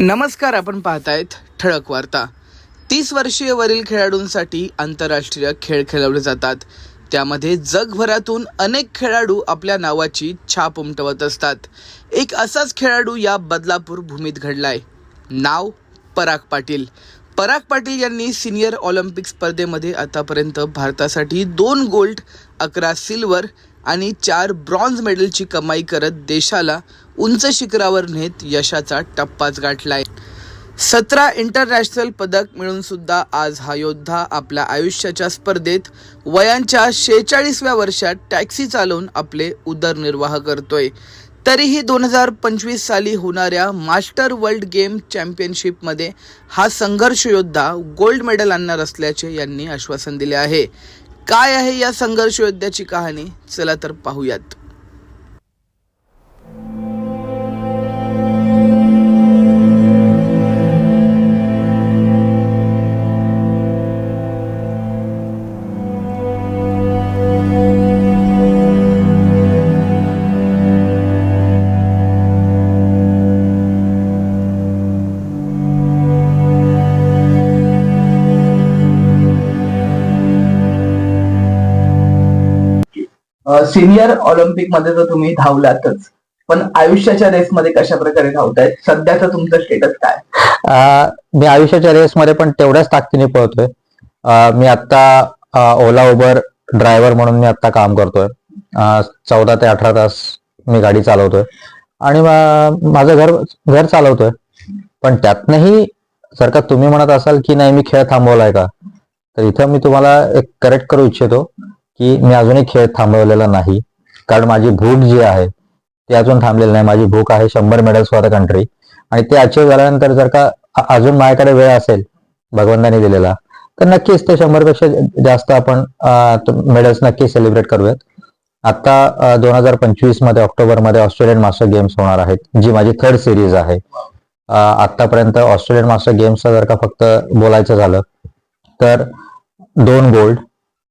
नमस्कार आपण पाहतायत ठळक वार्ता. तीस वर्षीय वरील खेळाडूंसाठी आंतरराष्ट्रीय खेळ खेळवले जातात. त्यामध्ये जगभरातून अनेक खेळाडू आपल्या नावाची छाप उमटवत असतात. एक असाच खेळाडू या बदलापूर भूमीत घडलाय. नाव पराग पाटील. पराग पाटील यांनी सिनियर ऑलिम्पिक स्पर्धेमध्ये आतापर्यंत भारतासाठी दोन गोल्ड अकरा सिल्वर आणि चार ब्रॉन्झ मेडलची कमाई करत देशाला उंच शिखरावर नेत यशाचा टप्पाच गाठलाय. सतरा इंटरनॅशनल पदक मिळून सुद्धा आज हा योद्धा आपल्या आयुष्याच्या स्पर्धेत वयांच्या शेहेचाळीसव्या वर्षात टॅक्सी चालवून आपले उदरनिर्वाह करतोय. तरीही दोन हजार पंचवीस साली होणाऱ्या मास्टर वर्ल्ड गेम चॅम्पियनशिपमध्ये हा संघर्ष योद्धा गोल्ड मेडल आणणार असल्याचे यांनी आश्वासन दिले आहे. काय आहे या संघर्ष योद्ध्याची कहाणी? चला तर पाहूयात. सिनियर ऑलिम्पिकमध्ये तर तुम्ही धावलातच. पण आयुष्याच्या रेसमध्ये कशा प्रकारे धावतायत सध्याचा तुमचं स्टेटस काय? मी आयुष्याच्या रेसमध्ये पण तेवढ्याच ताकदीने पळतोय. मी आता ओला उबर ड्रायव्हर म्हणून मी आता काम करतोय. चौदा ते अठरा तास मी गाडी चालवतोय. आणि माझं घर घर चालवतोय. पण त्यातनंही जर का तुम्ही म्हणत असाल की नाही मी खेळ थांबवलाय का? तर इथं मी तुम्हाला एक करेक्ट करू इच्छितो. की मी अजूनही खेळ थांबवलेला नाही. कारण माझी भूक जी आहे ती अजून थांबलेली नाही. माझी भूक आहे शंभर मेडल्स फॉर द कंट्री आणि ते अचीव झाल्यानंतर जर का अजून माझ्याकडे वेळ असेल भगवंतानी दिलेला तर नक्कीच ते शंभरपेक्षा जास्त आपण मेडल्स नक्कीच सेलिब्रेट करूयात. आता दोन हजार पंचवीसमध्ये ऑक्टोबरमध्ये ऑस्ट्रेलियन मास्टर गेम्स होणार आहेत जी माझी थर्ड सिरीज आहे. आतापर्यंत ऑस्ट्रेलियन मास्टर गेम्सचं जर का फक्त बोलायचं झालं तर दोन गोल्ड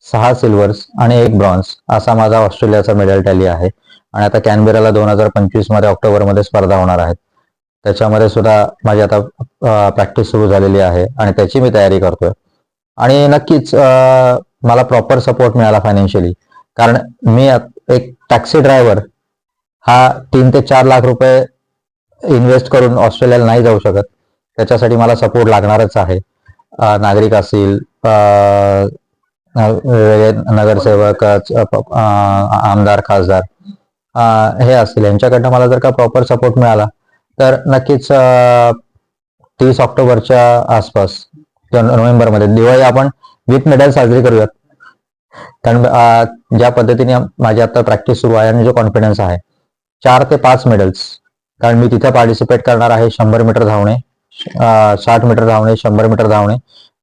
सहा सिल्वर्स आणि एक ब्रॉन्झ असा माझा ऑस्ट्रेलियाचा मेडल टॅली आहे. आणि आता कॅनबेराला दोन हजार पंचवीसमध्ये ऑक्टोबरमध्ये स्पर्धा होणार आहेत. त्याच्यामध्ये सुद्धा माझी आता प्रॅक्टिस सुरू झालेली आहे आणि त्याची मी तयारी करतोय. आणि नक्कीच मला प्रॉपर सपोर्ट मिळाला फायनान्शियली कारण मी एक टॅक्सी ड्रायव्हर हा तीन ते चार लाख रुपये इन्व्हेस्ट करून ऑस्ट्रेलियाला नाही जाऊ शकत. त्याच्यासाठी मला सपोर्ट लागणारच आहे. नागरिक असतील नगरसेवक आमदार खासदार हे असतील. यांच्याकडनं मला जर का प्रॉपर सपोर्ट मिळाला तर नक्कीच तीस ऑक्टोबरच्या आसपास किंवा नोव्हेंबरमध्ये दिवाळी आपण विथ मेडल साजरी करूयात. कारण ज्या पद्धतीने माझी आता प्रॅक्टिस सुरू आहे आणि जो कॉन्फिडन्स आहे चार ते पाच मेडल्स कारण मी तिथे पार्टिसिपेट करणार आहे शंभर मीटर धावणे साठ मीटर धावणे शंभर मीटर धावणे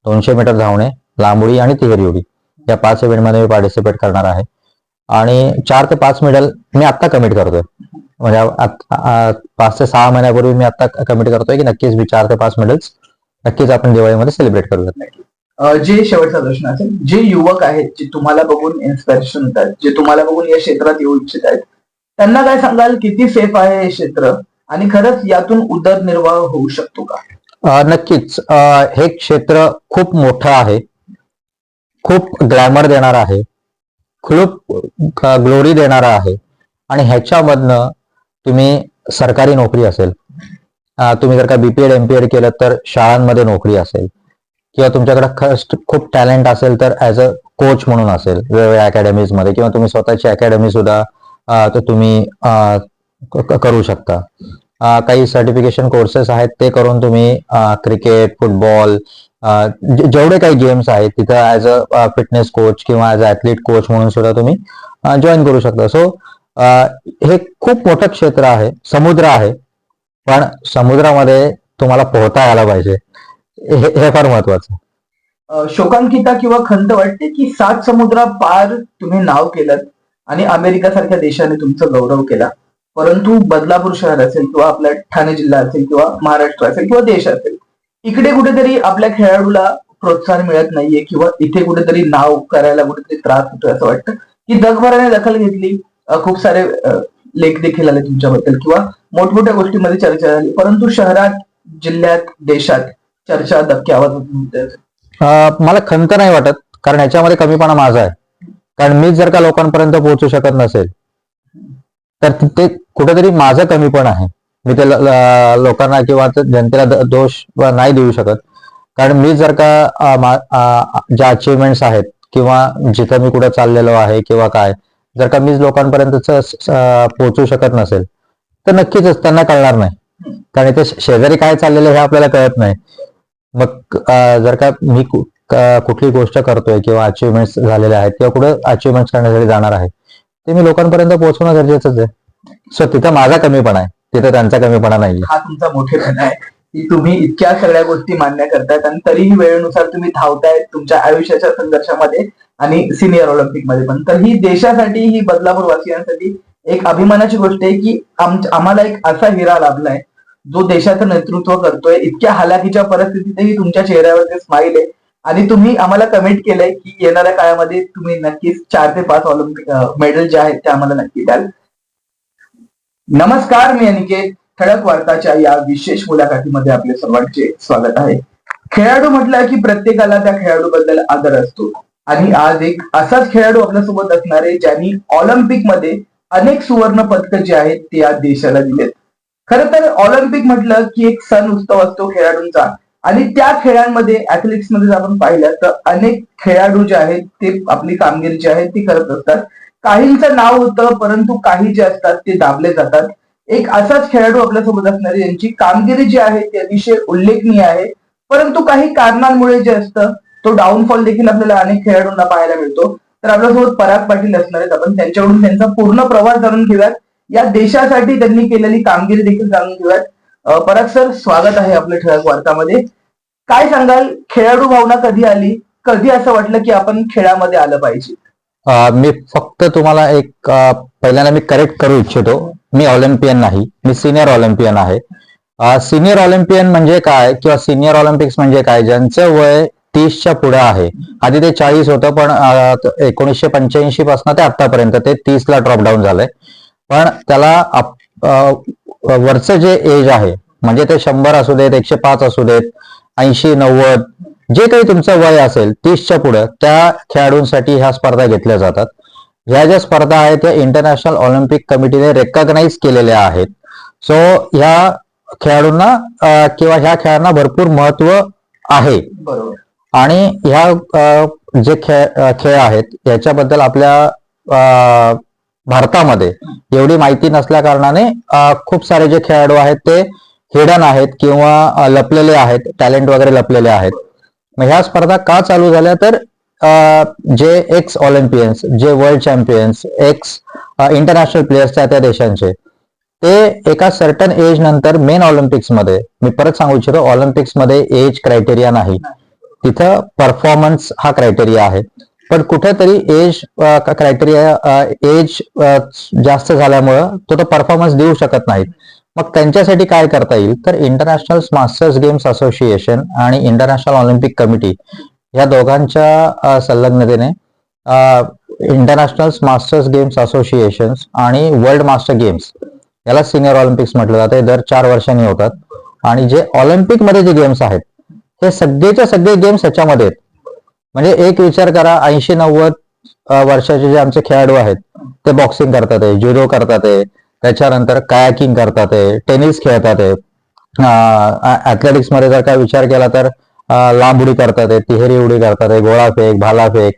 दोनशे मीटर धावणे लांबडी आणि तिहेरी उडी. या पाच इव्हेंटमध्ये मी पार्टिसिपेट करणार आहे. आणि चार ते पाच मेडल मी आत्ता कमिट करतोय. म्हणजे पाच ते सहा महिन्यापूर्वी मी आता कमिट करतोय की नक्कीच मी चार ते पाच मेडल्स नक्कीच आपण दिवाळीमध्ये सेलिब्रेट करूयात. अं, जे शेवटचा प्रश्न असेल जे युवक आहेत जे तुम्हाला बघून इन्स्पिरेशन होतात जे तुम्हाला बघून या क्षेत्रात येऊ इच्छित आहेत त्यांना काय सांगाल? किती सेफ आहे हे क्षेत्र? आणि खरंच यातून उदरनिर्वाह होऊ शकतो का? नक्कीच. हे क्षेत्र खूप मोठं आहे. खूप ग्लॅमर देणार आहे. खूप ग्लोरी देणारा आहे. आणि ह्याच्यामधनं तुम्ही सरकारी नोकरी असेल तुम्ही जर का बीपीएड एमपीएड केलं तर शाळांमध्ये नोकरी असेल किंवा तुमच्याकडे खूप टॅलेंट असेल तर ऍज अ कोच म्हणून असेल वेगवेगळ्या अकॅडमीजमध्ये किंवा तुम्ही स्वतःची अकॅडमी सुद्धा तुम्ही करू शकता. काही सर्टिफिकेशन कोर्सेस आहेत ते करून तुम्ही क्रिकेट फुटबॉल जेवढे काही गेम्स आहेत तिथं ऍज अ फिटनेस कोच किंवा ऍज अ ऍथलीट कोच म्हणून सुद्धा तुम्ही जॉईन करू शकता. सो हे खूप मोठं क्षेत्र आहे समुद्र आहे पण समुद्रामध्ये तुम्हाला पोहता यायला पाहिजे. हे हे फार महत्वाचं. शोकांकिता किंवा खंत वाटते की सात समुद्रा पार तुम्ही नाव केलं आणि अमेरिका सारख्या देशाने तुमचा गौरव केला. परंतु बदलापूर शहर असेल किंवा आपला ठाणे जिल्हा असेल किंवा महाराष्ट्र असेल किंवा देश असेल इकडे कुठेतरी आपल्या खेळाडूला प्रोत्साहन मिळत नाहीये किंवा इथे कुठेतरी नाव करायला कुठेतरी त्रास होतोय असं वाटतं. की जगभराने दखल घेतली खूप सारे लेख देखील आले तुमच्याबद्दल किंवा मोठमोठ्या गोष्टींमध्ये चर्चा झाली. परंतु शहरात जिल्ह्यात देशात चर्चा धक्के आवाज मला खंत नाही वाटत कारण याच्यामध्ये कमीपणा माझा आहे. कारण मीच जर का लोकांपर्यंत पोहोचू शकत नसेल तर ते कुठेतरी माझं कमीपण आहे. मी ते लोकांना किंवा जनतेला दोष नाही देऊ शकत. कारण मी जर का ज्या अचिव्हमेंट्स आहेत किंवा जिथं मी कुठं चाललेलो आहे किंवा काय जर का मीच लोकांपर्यंत पोहोचू शकत नसेल तर नक्कीच त्यांना कळणार नाही. कारण इथे शेजारी काय चाललेलं हे आपल्याला कळत नाही. मग जर का मी कुठली गोष्ट करतोय किंवा अचिव्हमेंट्स झालेले आहेत किंवा कुठं अचिव्हमेंट्स करण्यासाठी जाणार आहे ते मी लोकांपर्यंत पोहोचवणं गरजेचंच आहे. सो तिथं माझा कमीपणा आहे. तिथं त्यांचा कमीपणा नाही हा तुमचा मोठेपणा आहे. की तुम्ही इतक्या सगळ्या गोष्टी मान्य करतायत आणि तरीही वेळेनुसार तुम्ही धावताय तुमच्या आयुष्याच्या संघर्षामध्ये आणि सिनियर ऑलिम्पिकमध्ये पण. तर ही देशासाठी ही बदलापूर वासियांसाठी एक अभिमानाची गोष्ट आहे की आम्हाला एक असा हिरा लाभलाय जो देशाचं नेतृत्व करतोय. इतक्या हालाकीच्या परिस्थितीतही तुमच्या चेहऱ्यावरती स्माईल आहे. आणि तुम्ही आम्हाला कमेंट केलंय की येणाऱ्या काळामध्ये तुम्ही नक्कीच चार ते पाच ऑलिम्पिक मेडल जे आहेत ते आम्हाला नक्की द्याल. नमस्कार मी अनिकेत. ठळक वार्ताच्या या विशेष मुलाखतीमध्ये आपले सर्वांचे स्वागत आहे. खेळाडू म्हटलं की प्रत्येकाला त्या खेळाडू बद्दल आदर असतो. आणि आज एक असाच खेळाडू आपल्यासोबत असणार आहे ज्यांनी ऑलिम्पिकमध्ये अनेक सुवर्ण पदक जे आहेत ते आज देशाला दिलेत. खर तर ऑलिम्पिक म्हटलं की एक सण उत्सव असतो खेळाडूंचा. आणि त्या खेळांमध्ये ऍथलेटिक्समध्ये जर आपण पाहिलं तर अनेक खेळाडू जे आहेत ते आपली कामगिरी जी आहे ती करत असतात. काहींचं नाव होतं परंतु काही जे असतात ते दाबले जातात. एक असाच खेळाडू आपल्यासोबत असणारे यांची कामगिरी जी आहे ती अतिशय उल्लेखनीय आहे. परंतु काही कारणांमुळे जे असतं तो डाऊनफॉल देखील आपल्याला अनेक खेळाडूंना पाहायला मिळतो. तर आपल्यासोबत पराग पाटील असणार आहेत आपण. त्यांच्याकडून त्यांचा पूर्ण प्रवास जाणून घेऊयात. या देशासाठी त्यांनी केलेली कामगिरी देखील जाणून घेऊयात. पराग सर स्वागत आहे आपल्या ठळक वार्तामध्ये. काय सांगाल? खेळाडू भावना कधी आली? कधी असं वाटलं की आपण खेळामध्ये आलं पाहिजे? मी फक्त तुम्हाला एक पहिल्यांदा मी करेक्ट करू इच्छितो. मी ऑलिम्पियन नाही. मी सिनियर ऑलिम्पियन आहे. सिनियर ऑलिम्पियन म्हणजे काय किंवा सिनियर ऑलिम्पिक्स म्हणजे काय? ज्यांचं वय तीसच्या पुढे आहे. आधी ते चाळीस होतं पण एकोणीसशे पंच्याऐंशी पासून ते आतापर्यंत ते तीसला ड्रॉप डाऊन झालंय. पण त्याला वरचं जे एज आहे म्हणजे ते शंभर असू देत एकशे पाच असू देत ऐंशी नव्वद जे काही तुमचं वय असेल तीसच्या पुढे त्या खेळाडूंसाठी ह्या स्पर्धा घेतल्या जातात. ह्या ज्या स्पर्धा आहेत त्या इंटरनॅशनल ऑलिम्पिक कमिटीने रेकॉग्नाईज केलेल्या आहेत. सो ह्या खेळाडूंना किंवा ह्या खेळांना भरपूर महत्त्व आहे. आणि ह्या जे खेळ खेळ आहेत याच्याबद्दल आपल्या भारतामध्ये एवढी माहिती नसल्या कारणाने खूप सारे जे खेळाडू आहेत ते हिडन आहेत किंवा लपलेले आहेत टॅलेंट वगैरे लपलेले आहेत. मग ह्या स्पर्धा का चालू झाल्या तर जे एक्स ऑलिम्पियन्स जे world champions ex international players त्या त्या देशांचे ते एका सर्टन एज नंतर मेन ऑलिम्पिक्समध्ये मी परत सांगू इच्छितो ऑलिम्पिक्समध्ये एज क्रायटेरिया नाही. तिथं परफॉर्मन्स हा क्रायटेरिया आहे. पण कुठेतरी एज क्रायटेरिया एज जास्त झाल्यामुळं तो तो परफॉर्मन्स देऊ शकत नाहीत. मग त्यांच्यासाठी काय करता येईल? तर इंटरनॅशनल मास्टर्स गेम्स असोसिएशन आणि इंटरनॅशनल ऑलिम्पिक कमिटी या दोघांच्या संलग्नतेने इंटरनॅशनल मास्टर्स गेम्स असोसिएशन आणि वर्ल्ड मास्टर गेम्स याला सिनियर ऑलिम्पिक्स म्हटलं जातं. दर चार वर्षांनी होतात. आणि जे ऑलिम्पिकमध्ये जे गेम्स आहेत हे सगळेच्या सगळे गेम्स ह्याच्यामध्ये आहेत. म्हणजे एक विचार करा ऐंशी नव्वद वर्षाचे जे आमचे खेळाडू आहेत ते बॉक्सिंग करतात जुडो करतात त्याच्यानंतर कायाकिंग करतात आहे टेनिस खेळतात आहे ऍथलेटिक्समध्ये जर काय विचार केला तर लांब उडी करतात आहे तिहेरी उडी करतात आहे गोळाफेक भालाफेक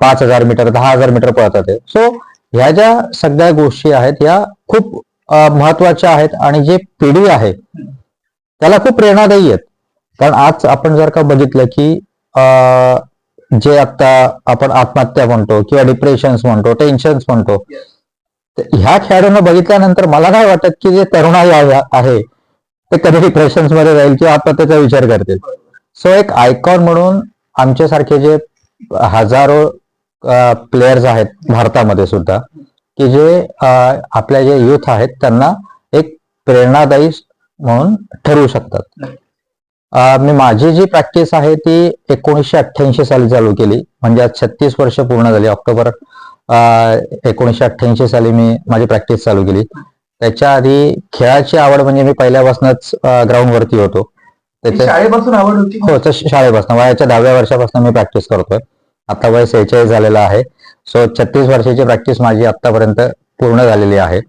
पाच हजार मीटर दहा हजार मीटर पळतात आहे सो ह्या ज्या सगळ्या गोष्टी आहेत या खूप महत्त्वाच्या आहेत आणि जे पिढी आहे त्याला खूप प्रेरणादायी आहेत. कारण आज आपण जर का बघितलं की जे आता आपण आत्महत्या म्हणतो किंवा डिप्रेशन्स म्हणतो टेन्शन्स म्हणतो तर ह्या खेळाडूंना बघितल्यानंतर मला नाही वाटत की जे तरुणाई आहे आहे, ते कधी प्रेशन्समध्ये जाईल किंवा आत्महत्येचा विचार करतील. सो एक आयकॉन म्हणून आमच्यासारखे जे हजारो प्लेयर्स आहेत भारतामध्ये सुद्धा की जे आपल्या जे युथ आहेत त्यांना एक प्रेरणादायी म्हणून ठरवू शकतात. मी माझी जी प्रॅक्टिस आहे ती एकोणीसशे अठ्ठ्याऐंशी साली चालू केली. म्हणजे आज छत्तीस वर्ष पूर्ण झाली. ऑक्टोबर एकोणीसशे अठ्ठ्याऐंशी साली मी माझी प्रॅक्टिस चालू केली. त्याच्या आधी खेळाची आवड म्हणजे मी पहिल्यापासूनच ग्राउंड वरती होतो. त्याच्या शाळेपासून आवड होती हो शाळेपासून. वयाच्या दहाव्या वर्षापासून मी प्रॅक्टिस करतोय. आता वय सेहेचाळीस झालेलं आहे. सो छत्तीस वर्षाची प्रॅक्टिस माझी आतापर्यंत पूर्ण झालेली आहे.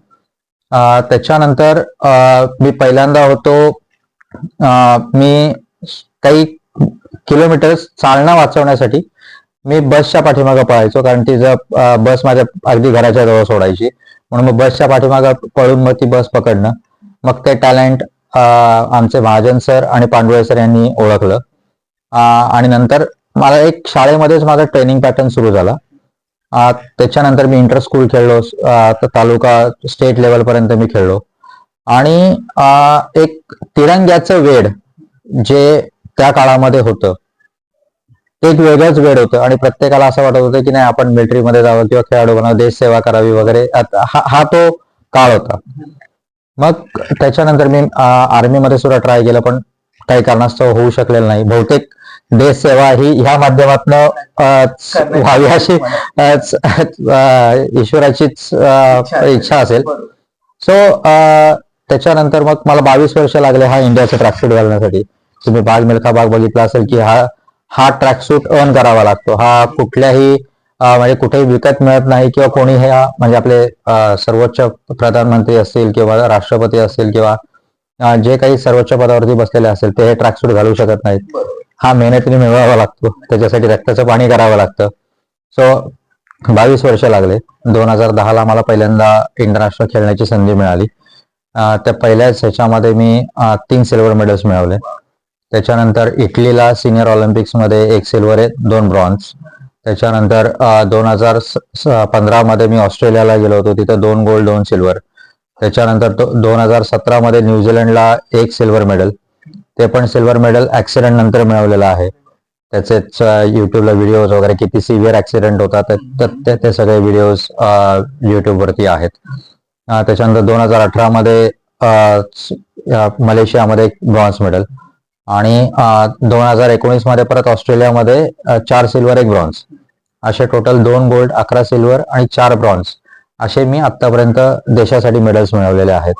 त्याच्यानंतर मी पहिल्यांदा होतो मी काही किलोमीटर्स चालणं वाचवण्यासाठी मी बसच्या पाठीमागं पळायचो कारण ती जर बस माझ्या अगदी घराच्या जवळ सोडायची. म्हणून मग बसच्या पाठीमागं पळून मग ती बस पकडणं. मग ते टॅलेंट आमचे महाजन सर आणि पांडुळे सर यांनी ओळखलं. आणि नंतर मला एक शाळेमध्येच माझा ट्रेनिंग पॅटर्न सुरू झाला. त्याच्यानंतर मी इंटर स्कूल खेळलो तर तालुका स्टेट लेवलपर्यंत मी खेळलो. आणि एक तिरंग्याचं वेड जे त्या काळामध्ये होतं एक वेगळंच वेड होतं आणि प्रत्येकाला असं वाटत होतं की नाही आपण मिलिटरीमध्ये जावं किंवा खेळाडू बनावं देश सेवा करावी वगैरे. हा तो काळ होता. मग त्याच्यानंतर मी आर्मीमध्ये सुद्धा ट्राय केलं पण काही कारणास्तव होऊ शकलेलं नाही. बहुतेक देश सेवा ही ह्या माध्यमातनं व्हावी अशी ईश्वराचीच इच्छा असेल. सो त्याच्यानंतर मग मला बावीस वर्ष लागले हा इंडियाचा ट्रॅकसूट घालण्यासाठी. तुम्ही बाग मिल्खा बाग बघितला असेल की हा हा ट्रॅकसूट अर्न करावा लागतो. हा कुठल्याही म्हणजे कुठेही विकत मिळत नाही किंवा कोणी हे म्हणजे आपले सर्वोच्च प्रधानमंत्री असतील किंवा राष्ट्रपती असतील किंवा जे काही सर्वोच्च पदावरती बसलेले असेल ते हे ट्रॅकसूट घालू शकत नाहीत. हा मेहनतीने मिळवावा लागतो. त्याच्यासाठी रक्ताचं पाणी करावं लागतं. सो बावीस वर्ष लागले. दोन हजार दहाला मला पहिल्यांदा इंटरनॅशनल खेळण्याची संधी मिळाली. त्या पहिल्याच ह्याच्यामध्ये मी तीन सिल्वर मेडल्स मिळवले. त्याच्यानंतर इटलीला सिनियर ऑलिम्पिक्समध्ये एक सिल्वर आहे दोन ब्रॉन्झ. त्याच्यानंतर दोन हजार पंधरामध्ये मी ऑस्ट्रेलियाला गेलो होतो तिथं दोन गोल्ड दोन सिल्वर. त्याच्यानंतर दोन हजार सतरामध्ये न्यूझीलंडला एक सिल्वर मेडल. ते पण सिल्वर मेडल ऍक्सिडेंट नंतर मिळवलेलं आहे. त्याचेच युट्यूबला व्हिडिओज वगैरे किती सिव्हिअर ऍक्सिडेंट होतात ते- ते- सगळे व्हिडिओज युट्यूबवरती आहेत. त्याच्यानंतर दोन हजार अठरामध्ये मलेशियामध्ये एक ब्रॉन्झ मेडल. आणि दोन हजार एकोणीसमध्ये परत ऑस्ट्रेलियामध्ये चार सिल्वर एक ब्रॉन्झ. असे टोटल दोन गोल्ड अकरा सिल्वर आणि चार ब्रॉन्झ. असे मी आतापर्यंत देशासाठी मेडल्स मिळवलेले आहेत.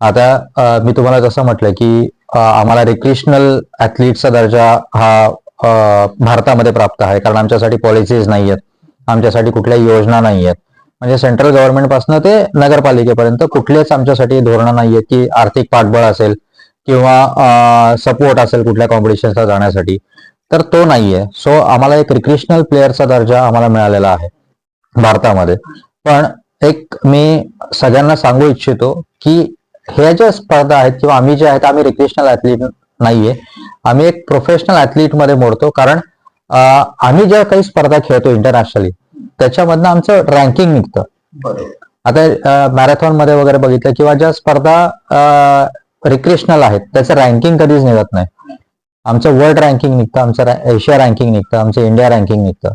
आता मी तुम्हाला जसं म्हटलं की आम्हाला रिक्रिशनल ऍथलीटचा दर्जा हा भारतामध्ये प्राप्त आहे. कारण आमच्यासाठी पॉलिसीज नाही आहेत आमच्यासाठी कुठल्याही योजना नाही आहेत म्हणजे सेंट्रल गव्हर्नमेंटपासून ते नगरपालिकेपर्यंत कुठलेच आमच्यासाठी धोरणं नाही आहेत की आर्थिक पाठबळ असेल किंवा सपोर्ट असेल कुठल्या कॉम्पिटिशनला जाण्यासाठी तर तो नाहीये. सो आम्हाला एक रिक्रिशनल प्लेअरचा दर्जा आम्हाला मिळालेला आहे भारतामध्ये. पण एक मी सगळ्यांना सांगू इच्छितो की ह्या ज्या स्पर्धा आहेत किंवा आम्ही जे आहेत आम्ही रिक्रिशनल ऍथलीट नाहीये. आम्ही एक प्रोफेशनल ऍथलीटमध्ये मोडतो. कारण आम्ही ज्या काही स्पर्धा खेळतो इंटरनॅशनली त्याच्यामधनं आमचं रँकिंग निघतं. आता मॅरेथॉनमध्ये वगैरे बघितलं किंवा ज्या स्पर्धा रिक्रिशनल आहेत. त्याचं रँकिंग कधीच निघत नाही. आमचं वर्ल्ड रँकिंग निघतं आमचं एशिया रँकिंग निघतं आमचं इंडिया रँकिंग निघतं.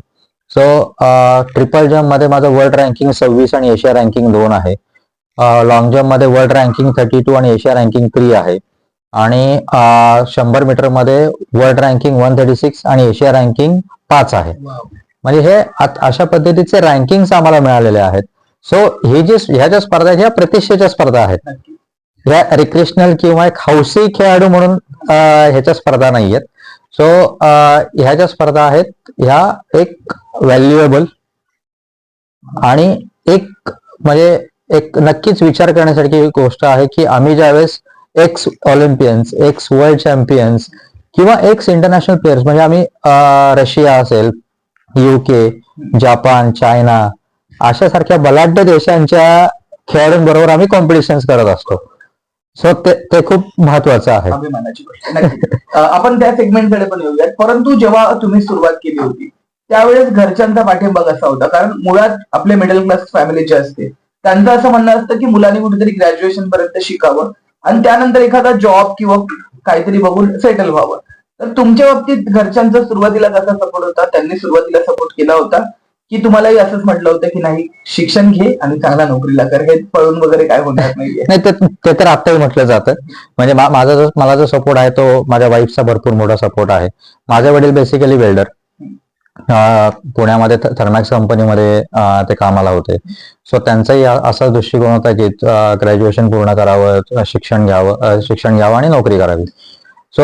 सो ट्रिपल जम्पमध्ये माझं वर्ल्ड रँकिंग सव्वीस आणि एशिया रँकिंग दोन आहे. लॉंग जम्पमध्ये वर्ल्ड रँकिंग थर्टी टू आणि एशिया रँकिंग थ्री आहे. आणि शंभर मीटरमध्ये world ranking one thirty six आणि एशिया रँकिंग पाच आहे. म्हणजे हे अशा पद्धतीचे रँकिंग आम्हाला मिळालेले आहेत. सो हे जे ह्या ज्या स्पर्धा ह्या प्रतिष्ठेच्या स्पर्धा आहेत. ह्या रिक्रेशनल किंवा एक हौसी खेळाडू म्हणून ह्याच्या स्पर्धा नाही आहेत सो ह्या ज्या स्पर्धा आहेत ह्या एक व्हॅल्युएबल आणि एक म्हणजे एक नक्कीच विचार करण्यासारखी गोष्ट आहे की आम्ही ज्यावेळेस ex olympians ex world champions किंवा एक्स इंटरनॅशनल प्लेयर्स म्हणजे आम्ही रशिया असेल युके जपान चायना अशा सारख्या बलाढ्य देशांच्या खेळाडूंबरोबर आम्ही कॉम्पिटिशन करत असतो. सो ते ते खूप महत्वाचं आहे. अभिमानाची गोष्ट आपण त्या सेगमेंटकडे पण येऊयात. परंतु जेव्हा तुम्ही सुरुवात केली होती त्यावेळेस घरच्यांचा पाठिंबा कसा होता? कारण मुळात आपले मिडल क्लास फॅमिली जे असते त्यांचं असं म्हणणं असतं की मुलांनी कुठेतरी ग्रॅज्युएशन पर्यंत शिकावं आणि त्यानंतर एखादा जॉब किंवा काहीतरी बघून सेटल व्हावं. तर तुमच्या बाबतीत घरच्यांचा सुरुवातीला कसा सपोर्ट होता? त्यांनी सुरुवातीला सपोर्ट केला होता? की तुम्हालाही असंच म्हटलं होतं की नाही शिक्षण घे आणि चांगला नोकरीला कर. हे पळून वगैरे काय होणार नाहीये. नाही ते ते तर आत्ताही म्हटलं जातं. म्हणजे मा- माझा जो मला जो सपोर्ट आहे तो माझ्या वाईफचा भरपूर मोठा सपोर्ट आहे. माझे वडील बेसिकली वेल्डर पुण्यामध्ये थर्मॅक्स कंपनीमध्ये अं, ते कामाला होते. सो त्यांचाही अ- असा दृष्टिकोन होता की ग्रॅज्युएशन पूर्ण करावं शिक्षण घ्यावं शिक्षण घ्यावं आणि नोकरी करावी. सो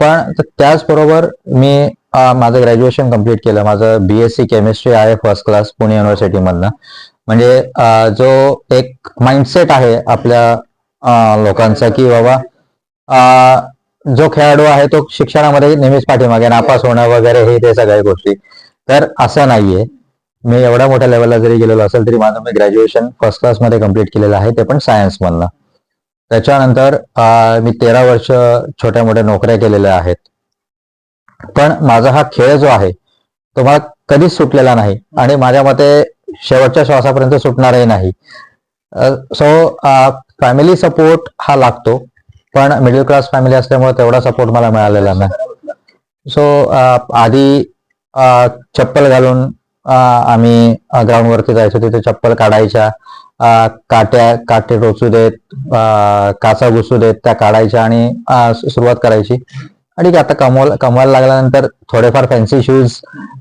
पण त्याचबरोबर मी माझं ग्रॅज्युएशन कंप्लीट केलं. माझं बी एस सी केमिस्ट्री आहे फर्स्ट क्लास पुणे युनिव्हर्सिटीमधनं म्हणजे जो एक माइंडसेट आहे आपल्या लोकांचा की बाबा जो खेळाडू आहे तो शिक्षणामध्ये नेहमीच पाठीमागे नापास होणं वगैरे हे ते सगळ्या गोष्टी. तर असं नाहीये. मी एवढ्या मोठ्या लेवलला जरी गेलेलो असेल तरी माझं मी ग्रॅज्युएशन फर्स्ट क्लासमध्ये कंप्लीट केलेलं आहे ते पण सायन्समधनं त्याच्यानंतर मी तेरा वर्ष छोट्या मोठ्या नोकऱ्या केलेल्या आहेत. पण माझा हा खेळ जो आहे तो मला कधीच सुटलेला नाही आणि माझ्या मते शेवटच्या श्वासापर्यंत सुटणारही नाही. सो फॅमिली सपोर्ट हा लागतो पण मिडल क्लास फॅमिली असल्यामुळे तेवढा सपोर्ट मला मिळालेला नाही. सो आधी चप्पल घालून आम्ही ग्राउंडवरती जायचो तिथे चप्पल काढायच्या. काट्या काटे टोचू देत काचा घुसू देत त्या काढायच्या आणि सुरुवात करायची. आणि आता कमवायला कमवायला लागल्यानंतर थोडेफार फॅन्सी शूज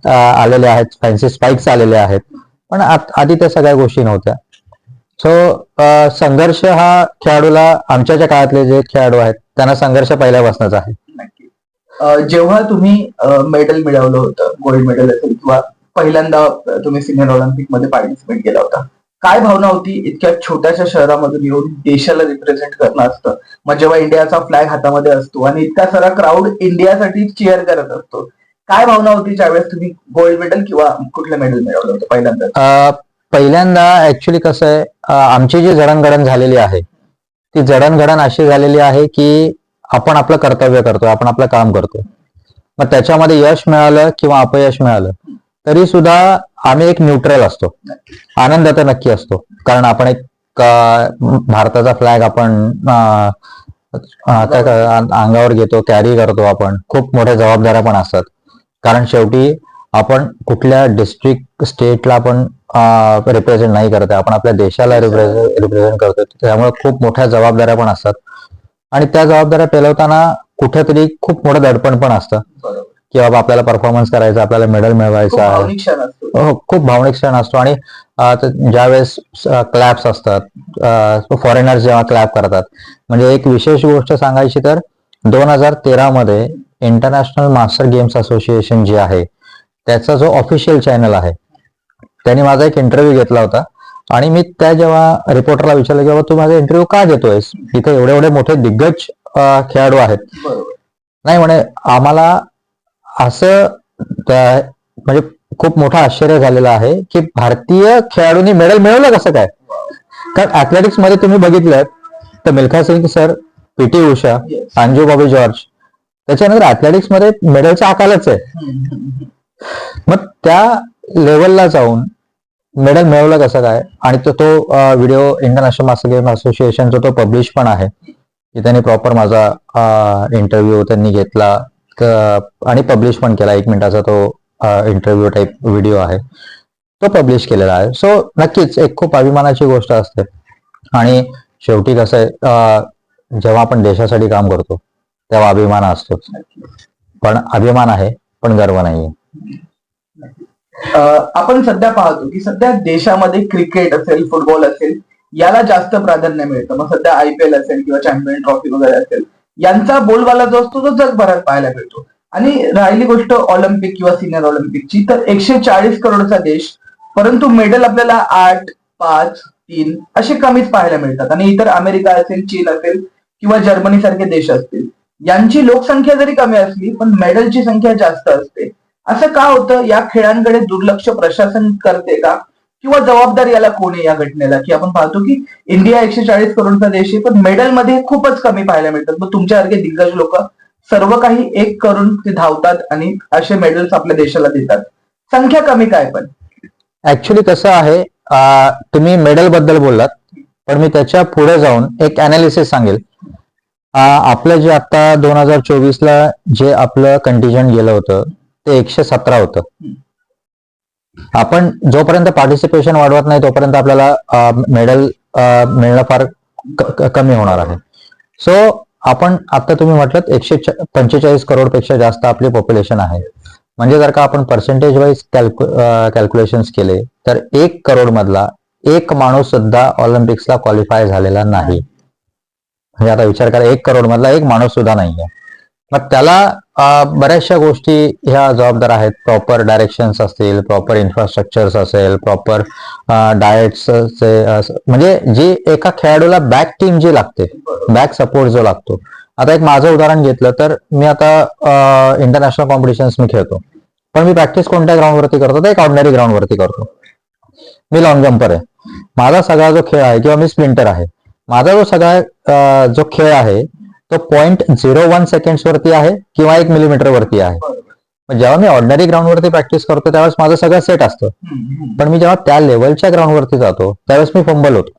आलेले आहेत फॅन्सी स्पाइक्स आलेले आहेत. पण आधी त्या सगळ्या गोष्टी नव्हत्या. सो संघर्ष हा खेळाडूला आमच्या काळातले जे खेळाडू आहेत त्यांना संघर्ष पहिल्यापासूनच आहे. जेव्हा तुम्ही मेडल मिळवलं होतं गोल्ड मेडल असेल किंवा पहिल्यांदा तुम्ही सिनियर ऑलिम्पिकमध्ये पार्टिसिपेट केला होता काय भावना होती? इतक्या छोट्याशा शहरामधून येऊन देशाला रिप्रेझेंट करणं असतं. मग जेव्हा इंडियाचा फ्लॅग हातामध्ये असतो आणि इतका सारा क्राऊड इंडियासाठी चेअर करत असतो. काय भावना होती ज्यावेळेस तुम्ही गोल्ड मेडल किंवा कुठलं मेडल मिळवलं होतं पहिल्यांदा? पहिल्यांदा ऍक्च्युली कसं आहे आमची जी जडणघडण झालेली आहे ती जडणघडण अशी झालेली आहे की आपण आपलं कर्तव्य करतो आपण आपलं काम करतो. मग त्याच्यामध्ये यश मिळालं किंवा अपयश मिळालं तरी सुद्धा आम्ही एक न्यूट्रल असतो. आनंद तर नक्की असतो. कारण आपण एक भारताचा फ्लॅग आपण अंगावर घेतो कॅरी करतो आपण. खूप मोठ्या जबाबदाऱ्या पण असतात. कारण शेवटी आपण कुठल्या डिस्ट्रिक्ट स्टेटला आपण रिप्रेझेंट नाही करत आपण आपल्या देशाला रिप्रेझेंट रिप्रेझेंट करतोय. त्यामुळे खूप मोठ्या जबाबदाऱ्या पण असतात. आणि त्या जबाबदाऱ्या पेलवताना कुठेतरी खूप मोठं दडपण पण असतं. की बाबा आपल्याला परफॉर्मन्स करायचा आपल्याला मेडल मिळवायचं हो खूप भावनिक क्षण असतो. आणि अ, त- ज्यावेळेस क्लॅप्स असतात फॉरेनर्स जेव्हा क्लॅप करतात म्हणजे एक विशेष गोष्ट सांगायची तर दोन हजार तेरा मध्ये इंटरनॅशनल मास्टर गेम्स असोसिएशन जे आहे त्याचा जो ऑफिशियल चॅनल आहे त्यांनी माझा एक इंटरव्ह्यू घेतला होता. आणि मी त्या जेव्हा रिपोर्टरला विचारलं की बाबा तू माझा इंटरव्ह्यू का देतोयस इथे एवढे एवढे मोठे दिग्गज खेळाडू आहेत. नाही म्हणे आम्हाला असं म्हणजे खूप मोठं आश्चर्य झालेलं आहे की भारतीय खेळाडूंनी मेडल मिळवलं कसं काय कारण अथलेटिक्समध्ये तुम्ही बघितलं तर Milkha Singh sir P T Usha Yes. Anju Bobby George त्याच्यानंतर अथलेटिक्समध्ये मेडलचा आकालच आहे. मग त्या लेवलला जाऊन मेडल मिळवलं कसं काय आणि तो तो व्हिडिओ इंटरनॅशनल मास्टर गेम असोसिएशनचा तो पब्लिश पण आहे की त्यांनी प्रॉपर माझा इंटरव्ह्यू त्यांनी घेतला आणि पब्लिश पण केला. एक मिनिटाचा तो इंटरव्ह्यू टाईप व्हिडिओ आहे. तो पब्लिश केलेला आहे. सो नक्कीच एक खूप अभिमानाची गोष्ट असते. आणि शेवटी कसं आहे जेव्हा आपण देशासाठी काम करतो तेव्हा अभिमान असतोच. पण अभिमान आहे पण गर्व नाहीये. आपण सध्या पाहतो की सध्या देशामध्ये क्रिकेट असेल फुटबॉल असेल याला जास्त प्राधान्य मिळतं. मग सध्या आयपीएल असेल किंवा चॅम्पियन ट्रॉफी वगैरे असेल यांचा बोलबाला जो असतो तो जगभरात पाहायला मिळतो. आणि राहिली गोष्ट ऑलिम्पिक किंवा सिनियर ऑलिम्पिकची तर एकशे चाळीस करोडचा देश परंतु मेडल आपल्याला आठ पाच तीन असे कमीच पाहायला मिळतात. आणि इतर अमेरिका असेल चीन असेल किंवा जर्मनी सारखे देश असतील यांची लोकसंख्या जरी कमी असली पण मेडलची संख्या जास्त असते. असं का होतं? या खेळांकडे दुर्लक्ष प्रशासन करते का? किंवा जबाबदार याला कोण आहे या घटनेला? की आपण पाहतो की इंडिया एकशे चाळीस करोडचा देश आहे पण मेडलमध्ये खूपच कमी पाहायला मिळतात. मग तुमच्यासारखे दिग्गज लोक सर्व काही एक करून ते धावतात आणि असे मेडल्स आपल्या देशाला देतात. संख्या कमी काय पण? ऍक्च्युली कसं आहे तुम्ही मेडलबद्दल बोललात पण मी त्याच्या पुढे जाऊन एक अनालिसिस सांगेल. आपलं जे आता दोन हजार चोवीस ला जे आपलं कंटिजंट गेलं होतं ते एकशे सतरा होतं. आपण जोपर्यंत पार्टिसिपेशन वाढवत नाही तोपर्यंत आपल्याला मेडल मिळणं फार कमी होणार आहे. सो आपण आता तुम्ही म्हटलं एकशे पंचेचाळीस करोडपेक्षा जास्त आपली पॉप्युलेशन आहे. म्हणजे जर का आपण पर्सेंटेज वाईज कॅल्क्युलेशन केले तर एक करोड मधला एक माणूस सुद्धा ऑलिम्पिक्सला क्वालिफाय झालेला नाही. म्हणजे आता विचार करा एक करोड मधला एक माणूस सुद्धा नाहीये. मग त्याला बऱ्याचशा गोष्टी ह्या जबाबदार आहेत. प्रॉपर डायरेक्शन्स असतील प्रॉपर इन्फ्रास्ट्रक्चर्स असेल प्रॉपर डाएट्स म्हणजे जी एका खेळाडूला बॅक टीम जी लागते बॅक सपोर्ट जो लागतो. आता एक माझं उदाहरण घेतलं तर मी आता इंटरनॅशनल कॉम्पिटिशन्स मी खेळतो. पण मी प्रॅक्टिस कोणत्या ग्राउंडवरती करतो? तर एक ऑर्डिनरी ग्राउंडवरती करतो. मी लॉंग जम्पर आहे. माझा सगळा जो खेळ आहे किंवा मी स्प्रिंटर आहे. माझा जो सगळा जो खेळ आहे तो पॉईंट झिरो वन सेकंड्स वरती आहे किंवा एक मिलीमीटर वरती आहे. जेव्हा मी ऑर्डिनरी ग्राउंडवरती प्रॅक्टिस करतो त्यावेळेस माझं सगळं सेट असतं. पण मी जेव्हा त्या लेवलच्या ग्राउंडवरती जातो त्यावेळेस मी फंबल होतो.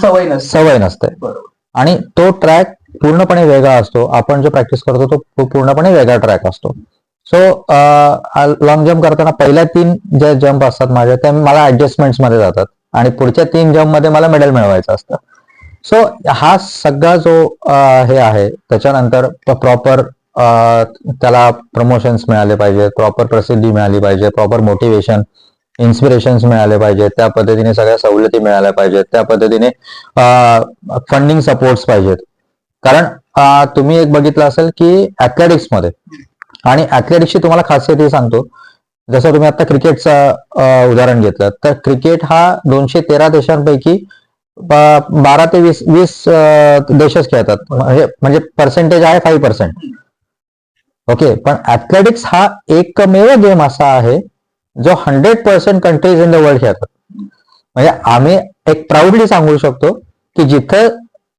सवय नसते. सवय नसते. आणि तो ट्रॅक पूर्णपणे वेगळा असतो. आपण जो प्रॅक्टिस करतो तो पूर्णपणे वेगळा ट्रॅक असतो. सो लॉंग जम्प करताना पहिल्या तीन जे जम्प असतात माझे ते मला ऍडजस्टमेंट्समध्ये जातात. आणि पुढच्या तीन जम्पमध्ये मला मेडल मिळवायचं असतं. सो हा सगळा जो हे आहे त्याच्यानंतर प्रॉपर त्याला प्रमोशन्स मिळाले पाहिजेत प्रॉपर प्रसिद्धी मिळाली पाहिजे प्रॉपर मोटिवेशन इन्स्पिरेशन्स मिळाले पाहिजेत त्या पद्धतीने सगळ्या सवलती मिळाल्या पाहिजेत त्या पद्धतीने फंडिंग सपोर्ट्स पाहिजेत. कारण तुम्ही एक बघितलं असेल की athletics मध्ये आणि ऍथलेटिक्सची तुम्हाला खासियत हे सांगतो जसं तुम्ही आता क्रिकेटचं उदाहरण घेतलं तर क्रिकेट हा दोनशे तेरा देशांपैकी बारा ते वीस वीस देशच खेळतात. म्हणजे म्हणजे पर्सेंटेज आहे फाईव्ह पर्सेंट ओके पण ऍथलेटिक्स हा एकमेव गेम असा आहे जो hundred percent countries in the world खेळतात. म्हणजे आम्ही एक प्राऊडली सांगू शकतो की जिथं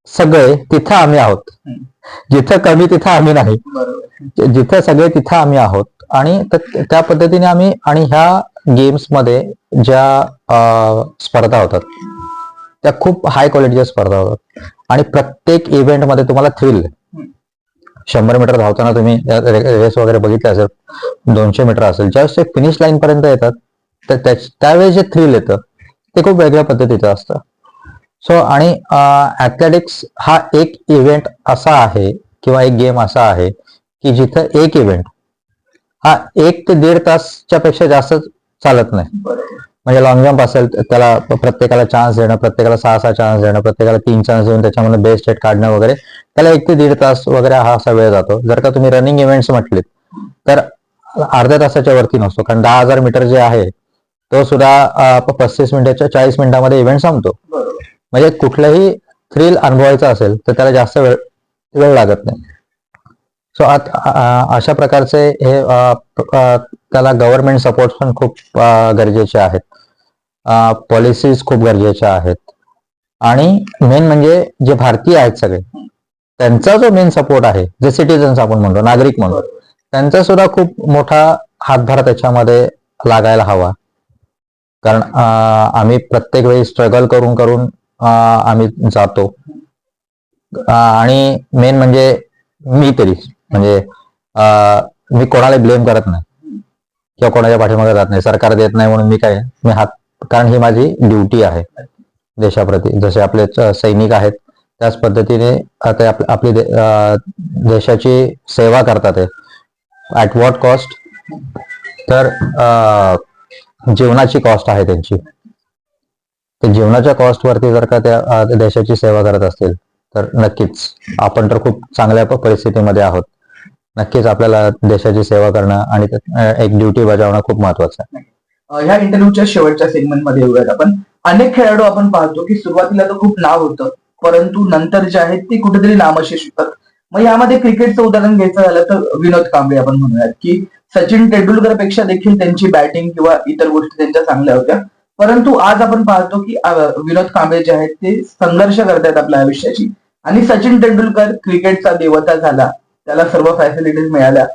सगळे तिथं आम्ही आहोत. जिथं कमी तिथं आम्ही नाही. जिथं सगळे तिथं आम्ही आहोत. आणि त्या पद्धतीने आम्ही आणि ह्या गेम्समध्ये ज्या स्पर्धा होतात. त्या खूप हाय क्वालिटीच्या स्पर्धा होतात. आणि प्रत्येक इव्हेंटमध्ये तुम्हाला थ्रिल शंभर मीटर धावताना तुम्ही रेस वगैरे बघितले असेल दोनशे मीटर असेल ज्यावेळेस ते फिनिश लाईन पर्यंत येतात तर त्यावेळेस जे थ्रिल येतं ते खूप वेगळ्या पद्धतीचं असतं. सो आणि ऍथलेटिक्स हा एक इव्हेंट असा आहे किंवा एक गेम असा आहे की जिथं एक इव्हेंट हा एक ते दीड तासच्या पेक्षा जास्त चालत नाही. म्हणजे लॉंग जम्प असेल तर त्याला प्रत्येकाला चान्स देणं प्रत्येकाला सहा सहा चान्स देणं प्रत्येकाला तीन चान्स देऊन त्याच्यामध्ये बेस्ट हेट काढणं वगैरे त्याला एक ते दीड तास वगैरे हा असा वेळ जातो. जर का तुम्ही रनिंग इव्हेंट्स म्हटलेत तर अर्ध्या तासाच्या वरती नसतो. कारण दहा हजार मीटर जे आहे तो सुद्धा पस्तीस मिनिटाच्या चाळीस मिनिटामध्ये इव्हेंट संपतो. म्हणजे कुठलंही थ्रिल अनुभवायचं असेल तर त्याला जास्त वेळ वेळ लागत नाही. सो अशा प्रकारचे हे त्याला गव्हर्नमेंट सपोर्ट पण खूप गरजेचे आहेत. पॉलिसीज खूप गरजेच्या आहेत. आणि मेन म्हणजे जे भारतीय आहेत सगळे त्यांचा जो मेन सपोर्ट आहे जे सिटीजन्स आपण म्हणतो नागरिक म्हणतो त्यांचा सुद्धा खूप मोठा हातभार त्याच्यामध्ये लागायला हवा. कारण आम्ही प्रत्येक वेळी स्ट्रगल करून करून आम्ही जातो. आणि मेन म्हणजे मी तरी. म्हणजे मी कोणाला ब्लेम करत नाही. किंवा कोणाच्या पाठीमागे जात नाही. सरकार देत नाही म्हणून मी काय मी हात कारण ही माझी ड्युटी आहे देशाप्रती. जसे आपले सैनिक आहेत त्याच पद्धतीने आता आपली देशाची सेवा करतात ऍट वॉट कॉस्ट तर जीवनाची कॉस्ट आहे त्यांची. तर जीवनाच्या कॉस्ट वरती जर का त्या देशाची सेवा करत असतील तर नक्कीच आपण तर खूप चांगल्या परिस्थितीमध्ये आहोत. नक्कीच आपल्याला देशाची सेवा करणं आणि एक ड्युटी बजावणं खूप महत्वाचं आहे. ह्या इंटरव्ह्यूच्या शेवटच्या सेगमेंटमध्ये येऊयात आपण. अनेक खेळाडू आपण पाहतो की सुरुवातीला तर खूप नाव होतं परंतु नंतर जे आहेत ते कुठेतरी नामशेष होतात मग यामध्ये क्रिकेटचं उदाहरण घ्यायचं झालं तर विनोद कांबळे आपण म्हणूयात की सचिन तेंडुलकरपेक्षा देखील त्यांची बॅटिंग किंवा इतर गोष्टी त्यांच्या चांगल्या होत्या. परंतु आज आपण पाहतो की विनोद कांबळे जे आहेत ते संघर्ष करतायत आपल्या आयुष्याची आणि सचिन तेंडुलकर क्रिकेटचा देवता झाला. त्याला सर्व फॅसिलिटीज मिळाल्या.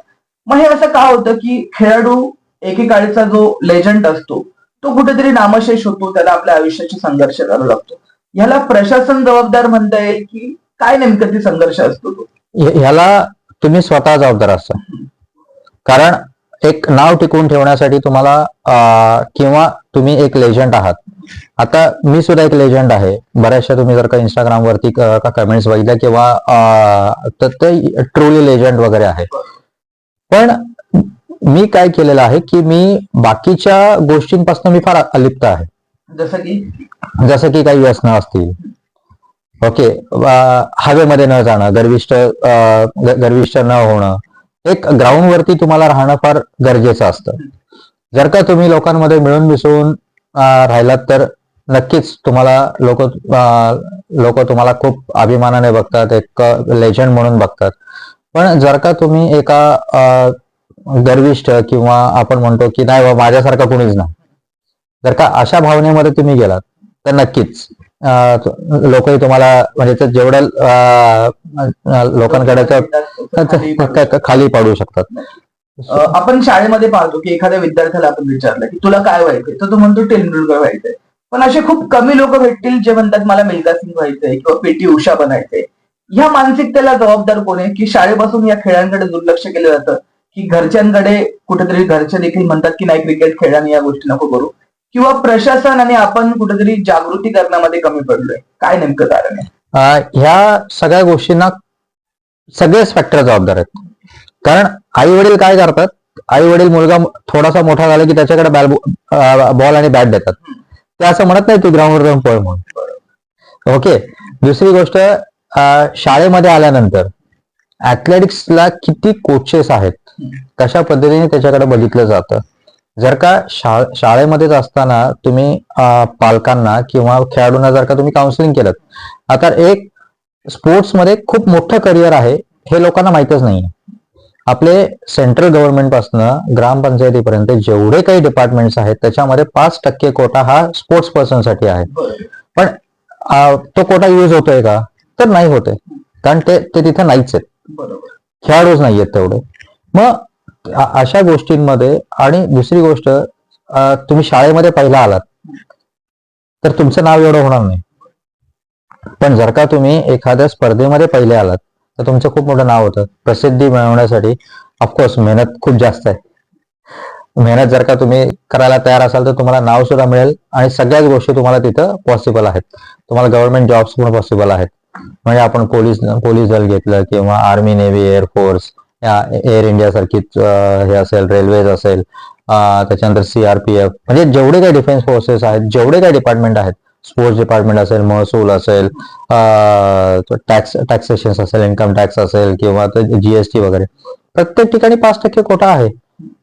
मग हे असं का होतं की खेळाडू एकेकाळचा जो लेजंड असतो तो कुठेतरी नामशेष होतो त्याला आपल्या आयुष्याची संघर्ष करावा लागतो. ह्याला प्रशासन जबाबदार म्हणता येईल की काय नेमकं ती संघर्ष असतो तो? ह्या- ह्याला तुम्ही स्वतः जबाबदार असता. कारण एक नाव टिकवून ठेवण्यासाठी तुम्हाला किंवा तुम्ही एक लेजंड आहात. आता मी सुद्धा एक लेजंड आहे. बऱ्याचशा तुम्ही जर का इंस्टाग्राम वरती कमेंट्स बघितल्या किंवा तर ते ट्रुली लेजंड वगैरे आहे. पण मी काय केलेलं आहे की मी बाकीच्या गोष्टींपासून मी फार अलिप्त आहे. जसं की? जसं की काही व्यसनं असतील. ओके. हवेमध्ये न जाणं गर्विष्ठ अं, ग- गर्विष्ठ न होणं एक ग्राउंड वरती तुम्हाला राहणं फार गरजेचं असतं. जर का तुम्ही लोकांमध्ये मिळून मिसळून राहिलात तर नक्कीच तुम्हाला लोक लोक तुम्हाला खूप अभिमानाने बघतात एक लेजंड म्हणून बघतात. पण जर का तुम्ही एका गर्विष्ठ किंवा आपण म्हणतो की नाही बा माझ्यासारखं कुणीच नाही. जर का अशा भावनेमध्ये तुम्ही गेलात तर नक्कीच. लोकही तुम्हाला म्हणजे जेवढ्या जेवढं लोकांकडे खाली पाडू शकतात. आपण शाळेमध्ये पाहतो की एखाद्या विद्यार्थ्याला आपण विचारलं की तुला काय व्हायचंय? तर तो म्हणतो तेंडुलकर व्हायचंय. पण असे खूप कमी लोक भेटतील जे म्हणतात मला मिल्खा सिंग व्हायचंय किंवा पीटी उषा बनायचंय. ह्या मानसिकतेला जबाबदार कोण आहे? की शाळेपासून या खेळांकडे दुर्लक्ष केलं जातं की घरच्यांकडे कुठेतरी घरचे देखील म्हणतात की नाही क्रिकेट खेळ या गोष्टी नको करू. किंवा प्रशासन आणि आपण कुठेतरी जागृती करण्यामध्ये कमी पडलोय. काय नेमकं कारण आहे? ह्या सगळ्या गोष्टींना सगळेच फॅक्टर जबाबदार आहेत. कारण आई वडील काय करतात? आई वडील मुलगा थोडासा मोठा झाला की त्याच्याकडे बॉल आणि बॅट देतात. ते असं म्हणत नाही तू ग्राउंडवर जाऊन पळ म्हणून. ओके? दुसरी गोष्ट शाळेमध्ये आल्यानंतर ऍथलेटिक्सला किती कोचेस आहेत? कशा पद्धतीने त्याच्याकडे बघितलं जातं? जर का शा शाळेमध्येच असताना तुम्ही पालकांना किंवा खेळाडूंना जर का तुम्ही काउन्सिलिंग केलं आता एक स्पोर्ट्समध्ये खूप मोठं करिअर आहे हे लोकांना माहितच नाही आपले सेंट्रल गव्हर्नमेंटपासून ग्रामपंचायतीपर्यंत जेवढे काही डिपार्टमेंट्स आहेत त्याच्यामध्ये पाच टक्के कोटा हा स्पोर्ट्स पर्सनसाठी आहे. पण तो कोटा युज होतोय का? तर नाही होते कारण ते ते तिथे नाहीच आहेत. खेळाडूच नाहीयेत तेवढे. मग अशा गोष्टींमध्ये आणि दुसरी गोष्ट तुम्ही शाळेमध्ये पहिला आलात तर तुमचं नाव एवढं होणार नाही. पण जर का तुम्ही एखाद्या स्पर्धेमध्ये पहिले आलात तर तुमचं खूप मोठं नाव होतं. प्रसिद्धी मिळवण्यासाठी ऑफकोर्स मेहनत खूप जास्त आहे. मेहनत जर का तुम्ही करायला तयार असाल तर तुम्हाला नाव सुद्धा मिळेल आणि सगळ्याच गोष्टी तुम्हाला तिथं पॉसिबल आहेत. तुम्हाला गव्हर्नमेंट जॉब्स पण पॉसिबल आहेत. म्हणजे आपण पोलीस पोलीस दल घेतलं किंवा army navy air force air India सारखीच हे असेल रेल्वेज असेल त्याच्यानंतर सीआरपीएफ म्हणजे जेवढे काही डिफेन्स फोर्सेस आहेत जेवढे काही डिपार्टमेंट आहेत स्पोर्ट्स डिपार्टमेंट असेल महसूल असेल टॅक्स टॅक्सेशन असेल इन्कम टॅक्स असेल किंवा जीएसटी वगैरे प्रत्येक ठिकाणी पाच टक्के कोटा आहे.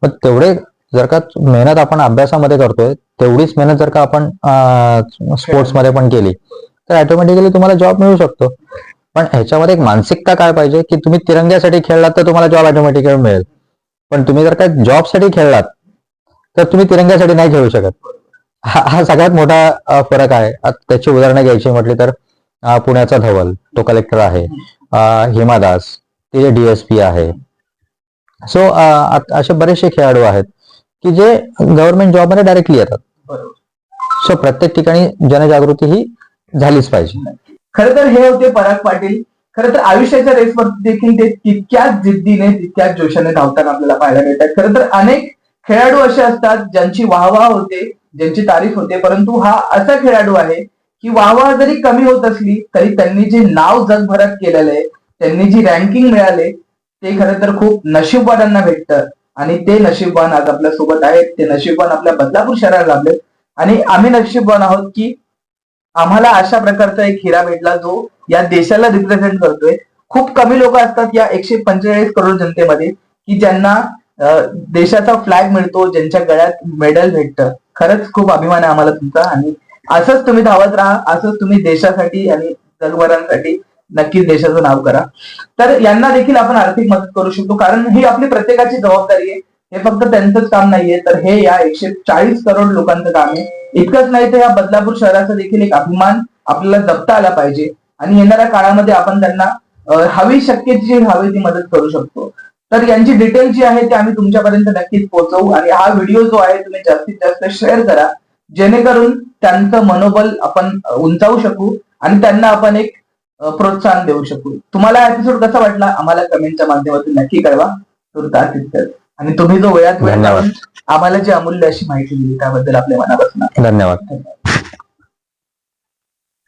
मग तेवढे जर का मेहनत आपण अभ्यासामध्ये करतोय तेवढीच मेहनत जर का आपण स्पोर्ट्समध्ये पण केली तर ऑटोमॅटिकली तुम्हाला जॉब मिळू शकतो. पण ह्याच्यामध्ये एक मानसिकता काय पाहिजे की तुम्ही तिरंग्यासाठी खेळलात तर तुम्हाला जॉब ऑटोमॅटिकली मिळेल. पण तुम्ही जर का जॉबसाठी खेळलात तर तुम्ही तिरंग्यासाठी नाही खेळू शकत. हा सगळ्यात मोठा फरक आहे. त्याची उदाहरणं घ्यायची म्हटली तर पुण्याचा धवल तो कलेक्टर आहे. हिमा दास ते डीएसपी आहे. सो असे बरेचसे खेळाडू आहेत की जे गव्हर्नमेंट जॉबमध्ये डायरेक्टली येतात. सो प्रत्येक ठिकाणी जनजागृती ही झालीच पाहिजे. खर तर हे होते पराग पाटील. खरं तर आयुष्याच्या रेसवर देखील ते तितक्याच जिद्दीने तितक्याच जोशाने धावताना आपल्याला पाहायला मिळतात. खरं तर अनेक खेळाडू असे असतात ज्यांची वाहवा होते ज्यांची तारीफ होते परंतु हा असा खेळाडू आहे की वाहवा जरी कमी होत असली तरी त्यांनी जे नाव जगभरात केलेलं आहे त्यांनी जी रँकिंग मिळाले ते खरं तर खूप नशीबवानांना भेटतं. आणि ते नशीबवान आज आपल्यासोबत आहेत ते नशीबवान आपल्या बदलापूर शहराला लाभले आणि आम्ही नशीबवान आहोत की आम्हाला अशा प्रकारचा एक हिरा भेटला जो या देशाला रिप्रेझेंट करतोय. खूप कमी लोक असतात या एकशे पंचेचाळीस करोड जनतेमध्ये की ज्यांना देशाचा फ्लॅग मिळतो ज्यांच्या गळ्यात मेडल भेटतं. खरंच खूप अभिमान आहे आम्हाला तुमचा आणि असंच तुम्ही धावत राहा असंच तुम्ही देशासाठी आणि जगभरांसाठी नक्कीच देशाचं नाव करा. तर यांना देखील आपण आर्थिक मदत करू शकतो कारण ही आपली प्रत्येकाची जबाबदारी आहे. हे फक्त त्यांचंच काम नाहीये. तर हे या एकशे चाळीस करोड लोकांचं काम आहे. इतकंच नाही तर या बदलापूर शहराचा देखील एक अभिमान आपल्याला जपता आला पाहिजे. आणि येणाऱ्या काळामध्ये आपण त्यांना हवी शक्य जी हवी ती मदत करू शकतो. तर यांची डिटेल जी आहे ती आम्ही तुमच्यापर्यंत नक्कीच पोहोचवू. आणि हा व्हिडिओ जो आहे तुम्ही जास्तीत जास्त शेअर करा. जेणेकरून त्यांचं मनोबल आपण उंचावू शकू आणि त्यांना आपण एक प्रोत्साहन देऊ शकू. तुम्हाला एपिसोड कसा वाटला? आम्हाला कमेंटच्या माध्यमातून नक्की कळवा. तुर्तास इतकंच. आणि तुम्ही जो वेळात वेळ धन्यवाद. आम्हाला जी अमूल्य अशी माहिती दिली त्याबद्दल आपल्या मनापासून धन्यवाद. धन्यवाद.